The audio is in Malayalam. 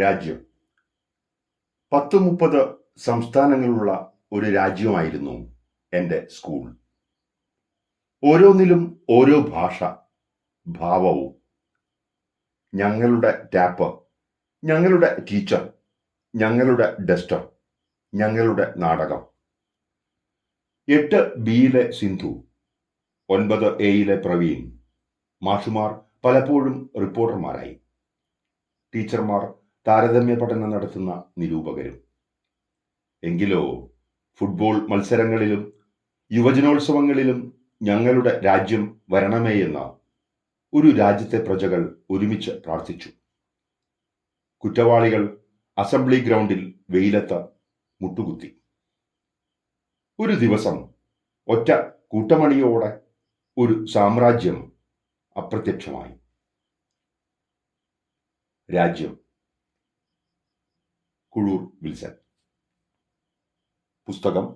രാജ്യം. പത്ത് മുപ്പത് സംസ്ഥാനങ്ങളുള്ള ഒരു രാജ്യമായിരുന്നു എന്റെ സ്കൂൾ. ഓരോന്നിലും ഓരോ ഭാഷ ഭാവവും. ഞങ്ങളുടെ ടാപ്പ് ഞങ്ങളുടെ ടീച്ചർ ഞങ്ങളുടെ ഡസ്റ്റർ ഞങ്ങളുടെ നാടകം. എട്ട് ബിയിലെ സിന്ധു ഒൻപത് എയിലെ പ്രവീൺ. മാഷുമാർ പലപ്പോഴും റിപ്പോർട്ടർമാരായി. ടീച്ചർമാർ താരതമ്യ പഠനം നടത്തുന്ന നിരൂപകരും. എങ്കിലോ ഫുട്ബോൾ മത്സരങ്ങളിലും യുവജനോത്സവങ്ങളിലും ഞങ്ങളുടെ രാജ്യം വരണമേ എന്ന ഒരു രാജ്യത്തെ പ്രജകൾ ഒരുമിച്ച് പ്രാർത്ഥിച്ചു. കുറ്റവാളികൾ അസംബ്ലി ഗ്രൗണ്ടിൽ വെയിലത്ത് മുട്ടുകുത്തി. ഒരു ദിവസം ഒറ്റ കൂട്ടമണിയോടെ ഒരു സാമ്രാജ്യം അപ്രത്യക്ഷമായി. രാജ്യം കുഴൂർ വിൽസൺ പുസ്തകം